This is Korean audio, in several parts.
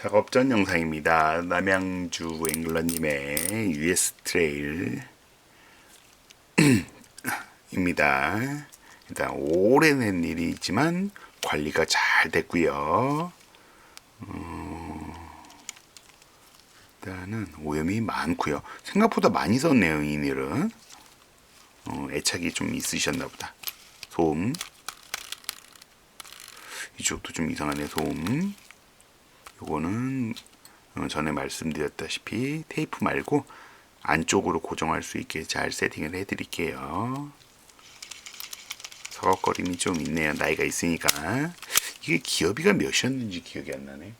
작업 전 영상입니다. 남양주 앵글러님의 US 트레일 입니다. 일단 오래된 일이지만 관리가 잘 됐고요. 어, 일단은 오염이 많고요. 생각보다 많이 썼네요. 이 일은 어, 애착이 좀 있으셨나 보다. 소음 이쪽도 좀 이상하네 소음. 요거는 어, 전에 말씀드렸다시피 테이프 말고 안쪽으로 고정할 수 있게 잘 세팅을 해 드릴게요. 서걱거림이 좀 있네요. 나이가 있으니까. 이게 기어비가 몇이었는지 기억이 안 나네.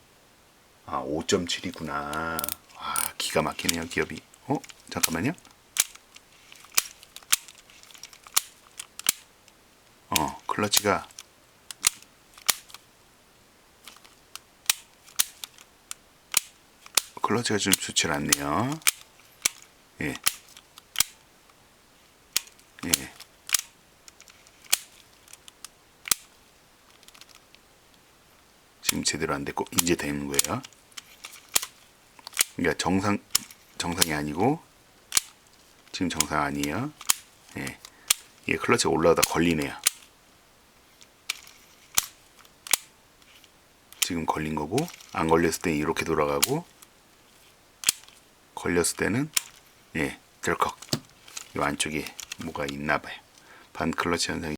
아, 5.7이구나. 와, 기가 막히네요, 기어비. 어? 잠깐만요. 어, 클러치가 클러치가 좀 좋지 않네요. 예. 예. 지금 제대로 안 됐고 이제 되는 거예요. 그러니까 정상 정상이 아니고 지금 정상 아니에요. 예. 이게 클러치가 올라오다 걸리네요. 지금 걸린 거고 안 걸렸을 때 이렇게 돌아가고 걸렸을 때는 예 덜컥 이 안쪽에 뭐가 있나 봐요. 반 클러치 현상이